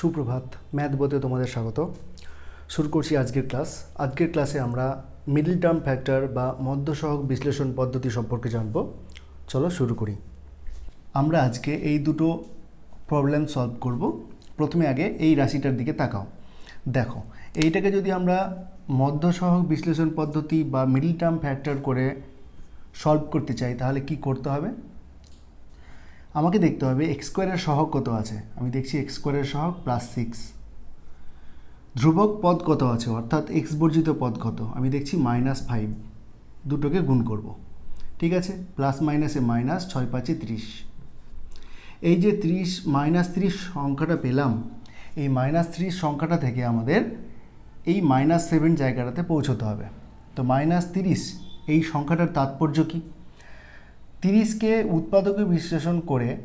সুপ্রভাত ম্যাথ বইতে তোমাদের স্বাগত। শুরু করছি আজকের ক্লাস। আজকের ক্লাসে আমরা মিডল টার্ম ফ্যাক্টর বা মধ্যসহক বিশ্লেষণ পদ্ধতি সম্পর্কে জানব। চলো শুরু করি। আমরা আজকে এই দুটো প্রবলেম সলভ করব। প্রথমে আগে এই রাশিটার দিকে তাকাও। দেখো, এইটাকে যদি আমরা মধ্যসহক বিশ্লেষণ পদ্ধতি বা মিডল টার্ম ফ্যাক্টর করে সলভ করতে চাই, তাহলে কি করতে হবে? আমাকে দেখতে হবে এক্স স্কোয়ারের সহগ কত আছে? আমি দেখছি এক্স স্কোয়ারের সহগ প্লাস সিক্স ধ্রুবক পদ কত আছে? অর্থাৎ এক্স বর্জিত পদ কত? আমি দেখছি মাইনাস ফাইভ দুটোকে গুণ করব। ঠিক আছে? প্লাস মাইনাসে মাইনাস ছয় পাঁচে ত্রিশ। এই যে ত্রিশ মাইনাস ত্রিশ সংখ্যাটা পেলাম, এই মাইনাস ত্রিশ সংখ্যাটা থেকে আমাদের এই মাইনাস সেভেন জায়গাটাতে পৌঁছতে হবে। তো মাইনাস তিরিশ, এই সংখ্যাটার তাৎপর্য কী? তিরিশকে উৎপাদকে বিশ্লেষণ করে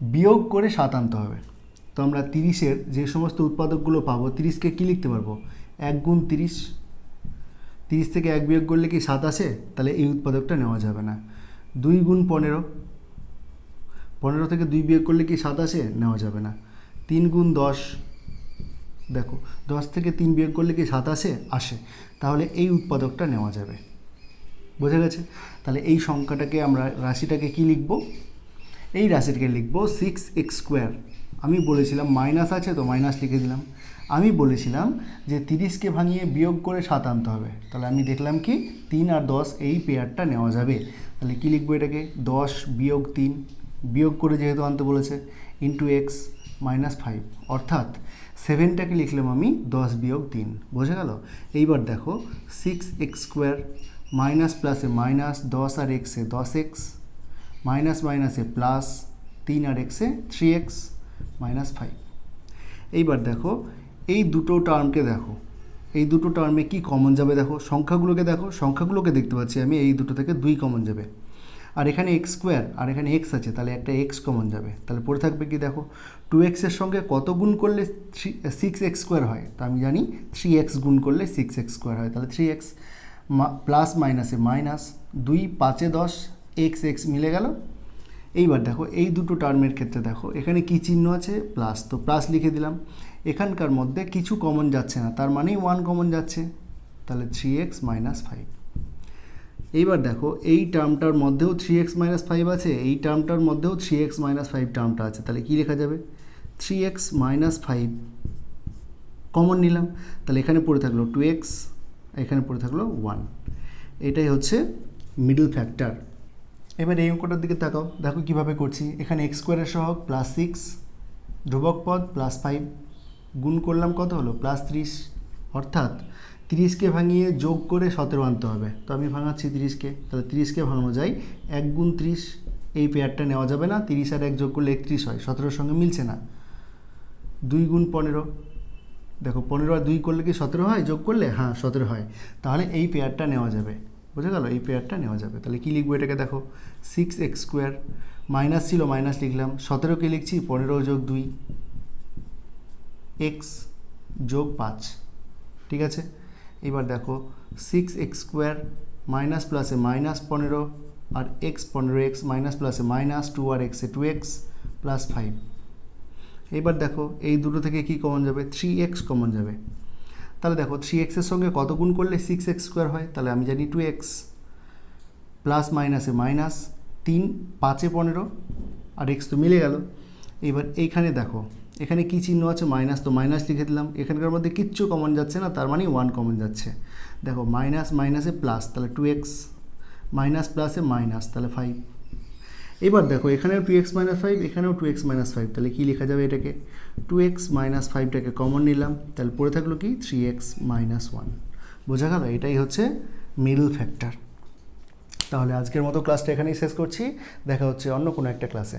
বিয়োগ করে সাত আনতে হবে। তো আমরা তিরিশের যে সমস্ত উৎপাদকগুলো পাবো, তিরিশকে কী লিখতে পারব? এক গুণ তিরিশ। তিরিশ থেকে এক বিয়োগ করলে কি সাত আসে? তাহলে এই উৎপাদকটা নেওয়া যাবে না। দুই গুণ পনেরো। পনেরো থেকে দুই বিয়োগ করলে কি সাত আসে? নেওয়া যাবে না। তিন গুণ দশ। দেখো, দশ থেকে তিন বিয়োগ করলে কি সাত আসে? আসে। তাহলে এই উৎপাদকটা নেওয়া যাবে। বোঝা গেছে? তাহলে এই সংখ্যাটাকে আমরা রাশিটাকে কি লিখব? এই রাশিটাকে লিখব সিক্স এক্স স্কোয়ার আমি বলেছিলাম মাইনাস আছে, তো মাইনাস লিখে দিলাম। আমি বলেছিলাম যে তিরিশকে ভাঙিয়ে বিয়োগ করে সাত আনতে হবে। তাহলে আমি দেখলাম কি তিন আর দশ, এই পেয়ারটা নেওয়া যাবে। তাহলে কী লিখব এটাকে? দশ বিয়োগ তিন, বিয়োগ করে যেহেতু আনতে বলেছে ইন্টু এক্স মাইনাস ফাইভ অর্থাৎ সেভেনটাকে লিখলাম আমি দশ বিয়োগ তিন। বোঝা গেল? এইবার দেখো সিক্স এক্স স্কোয়ার মাইনাস প্লাসে মাইনাস, দশ আর এক্সে দশ এক্স মাইনাস মাইনাসে প্লাস তিন আর এক্সে থ্রি এক্স মাইনাস ফাইভ এইবার দেখো, এই দুটো টার্মকে দেখো। এই দুটো টার্মে কি কমন যাবে দেখো? সংখ্যাগুলোকে দেখো। সংখ্যাগুলোকে দেখতে পাচ্ছি আমি, এই দুটো থেকে দুই কমন যাবে। আর এখানে এক্স স্কোয়ার আর এখানে এক্স আছে, তাহলে একটা এক্স কমন যাবে। তাহলে পড়ে থাকবে কি দেখো? টু এক্সের সঙ্গে কত গুণ করলে থ্রি সিক্স এক্স স্কোয়ার হয়? তা আমি জানি থ্রি এক্স গুণ করলে সিক্স এক্স স্কোয়ার হয়। তাহলে থ্রি এক্স প্লাস মাইনাসে মাইনাস দুই পাঁচে দশ এক্স এক্স মিলে গেল। এইবার দেখো, এই দুটো টার্মের ক্ষেত্রে দেখো, এখানে কি চিহ্ন আছে? প্লাস তো প্লাস লিখে দিলাম। এখানকার মধ্যে কিছু কমন যাচ্ছে না, তার মানেই ওয়ান কমন যাচ্ছে। তাহলে থ্রি এক্স মাইনাস ফাইভ এইবার দেখো, এই টার্মটার মধ্যেও থ্রি এক্স মাইনাস ফাইভ আছে, এই টার্মটার মধ্যেও থ্রি এক্স মাইনাস ফাইভ টার্মটা আছে। তাহলে কী লেখা যাবে? Three x minus five common নিলাম। তাহলে এখানে পড়ে থাকল টু এক্স এখানে পড়ে থাকল ওয়ান এটাই হচ্ছে মিডল ফ্যাক্টর এবার এই অঙ্কটার দিকে তাকাও। দেখো কীভাবে করছি। এখানে এক্স স্কোয়ারের সহগ প্লাস সিক্স ধ্রুবক পদ প্লাস ফাইভ গুণ করলাম কত হলো? প্লাস ত্রিশ। অর্থাৎ তিরিশকে ভাঙিয়ে যোগ করে সতেরো আনতে হবে। তো আমি ভাঙাচ্ছি তিরিশকে তাহলে তিরিশকে ভাঙানো যায় এক গুণ ত্রিশ। এই পেয়ারটা নেওয়া যাবে না। তিরিশ আর এক যোগ করলে একত্রিশ হয়। সতেরোর সঙ্গে মিলছে না। দুই গুণ পনেরো। দেখো, পনেরো আর দুই করলে কি সতেরো হয়? যোগ করলে? হ্যাঁ সতেরো হয়। তাহলে এই পেয়ারটা নেওয়া যাবে। বুঝে গেল? এই পেয়ারটা নেওয়া যাবে। তাহলে কী লিখব এটাকে দেখো? সিক্স এক্স স্কোয়ার মাইনাস ছিল মাইনাস লিখলাম। সতেরোকে লিখছি? পনেরো যোগ দুই। এক্স যোগ পাঁচ। ঠিক আছে? এবার দেখো সিক্স এক্স স্কোয়ার মাইনাস প্লাসে মাইনাস পনেরো, আর এক্স পনেরো এক্স মাইনাস প্লাসে মাইনাস টু আর এক্সে টু এক্স প্লাস ফাইভ এবার দেখো এই দুটো থেকে কি কমন যাবে? থ্রি এক্স কমন যাবে। তাহলে দেখো থ্রি এক্সের সঙ্গে কত গুণ করলে সিক্স এক্স স্কোয়ার হয়? তাহলে আমি জানি টু এক্স প্লাস মাইনাসে মাইনাস তিন, পাঁচে পনেরো, আর এক্স তো মিলে গেল। এবার এইখানে দেখো, এখানে কী চিহ্ন আছে? মাইনাস তো মাইনাস লিখে দিলাম। এখানকার মধ্যে কিচ্ছু কমন যাচ্ছে না, তার মানে ওয়ান কমন যাচ্ছে। দেখো মাইনাস মাইনাসে প্লাস তাহলে টু এক্স মাইনাস প্লাসে মাইনাস তাহলে ফাইভ এবার দেখো এখানে টু এক্স মাইনাস ফাইভ এখানেও টু এক্স মাইনাস ফাইভ তাহলে কী লেখা যাবে এটাকে? টু এক্স মাইনাস ফাইভটাকে কমন নিলাম, তাহলে পড়ে থাকল কি? থ্রি এক্স মাইনাস ওয়ান বোঝা গেল? এটাই হচ্ছে মিডল ফ্যাক্টর তাহলে আজকের মতো ক্লাসটা এখানেই শেষ করছি। দেখা হচ্ছে অন্য কোনো একটা ক্লাসে